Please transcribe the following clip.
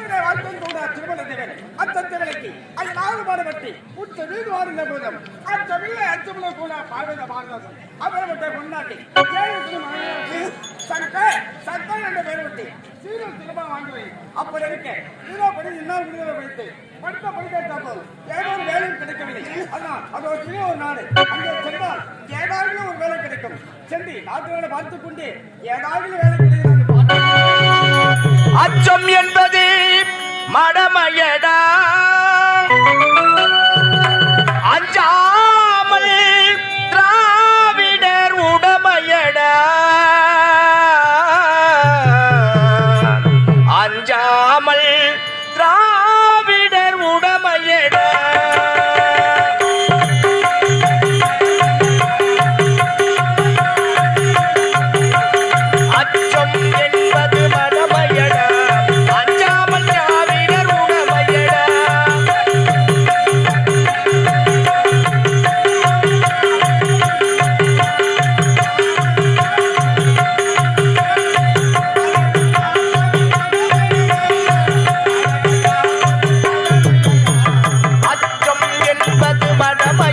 வாழ்க்கை மன்னனை வாழ்த்தம் தோடார் திருமணத்திவன் அத்தத்திவனுக்கு அயலாறு பாடுபட்டு உத்த வீடு வாழ்ந்த போதும் அச்சமில்லை அச்சமில்லை கூட பார்வத பாரதாசன் அவரவற்றை கொண்டாட்டி சங்க சத்தன் என்ற பெயர் விட்டு சீரும் திரும்ப வாங்குவேன் அப்படி இருக்க இதோ படி இன்னொரு விடுதலை வைத்து படித்த படிக்க போதும் ஏதோ வேலையும் கிடைக்கவில்லை. அதான் அது ஒரு சிறிய ஒரு நாடு அங்கே சென்றால் ஏதாவது ஒரு வேலை கிடைக்கும். சென்று நாட்டு வேலை பார்த்துக் கொண்டு ஏதாவது வேலை கிடைக்கிறது அச்சம் என்பது மடமையடா. என்பது